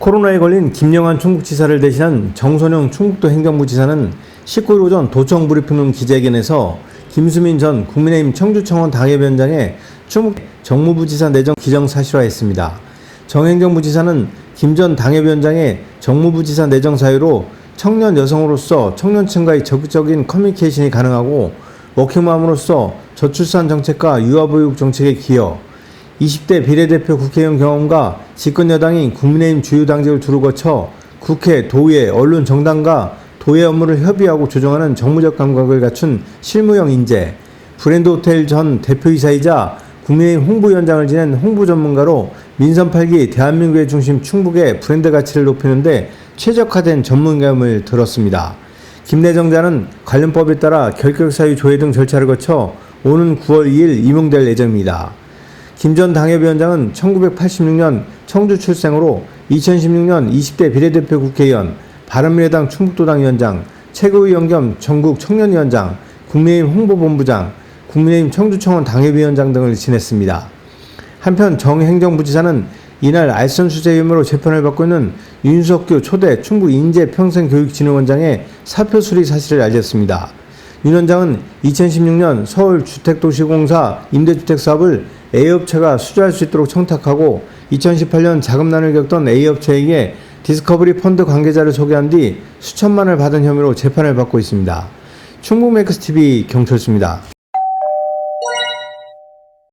코로나에 걸린 김영환 충북 지사를 대신한 정선영 충북도 행정부 지사는 19일 오전 도청 브리핑룸 기자회견에서 김수민 전 국민의힘 청주청원 당협위원장의 충북 정무부 지사 내정 기정 사실화했습니다. 정 행정부 지사는 김 전 당협위원장의 정무부 지사 내정 사유로 청년 여성으로서 청년층과의 적극적인 커뮤니케이션이 가능하고 워킹맘으로서 저출산 정책과 유아보육 정책에 기여, 20대 비례대표 국회의원 경험과 집권 여당인 국민의힘 주요 당직을 두루 거쳐 국회, 도의회, 언론, 정당과 도의 업무를 협의하고 조정하는 정무적 감각을 갖춘 실무형 인재, 브랜드 호텔 전 대표이사이자 국민의힘 홍보위원장을 지낸 홍보 전문가로 민선 8기 대한민국의 중심 충북의 브랜드 가치를 높이는데 최적화된 전문감을 들었습니다. 김내정자는 관련법에 따라 결격사유 조회 등 절차를 거쳐 오는 9월 2일 임용될 예정입니다. 김 전 당협위원장은 1986년 청주 출생으로 2016년 20대 비례대표 국회의원, 바른미래당 충북도당 위원장, 최고위원 겸 전국 청년위원장, 국민의힘 홍보본부장, 국민의힘 청주청원 당협위원장 등을 지냈습니다. 한편 정 행정부지사는 이날 알선수재 혐의로 재판을 받고 있는 윤석규 초대 충북 인재평생교육진흥원장의 사표 수리 사실을 알렸습니다. 윤 원장은 2016년 서울 주택도시공사 임대주택 사업을 A업체가 수주할 수 있도록 청탁하고 2018년 자금난을 겪던 A업체에게 디스커버리 펀드 관계자를 소개한 뒤 수천만을 받은 혐의로 재판을 받고 있습니다. 충북 맥스TV 경철수입니다.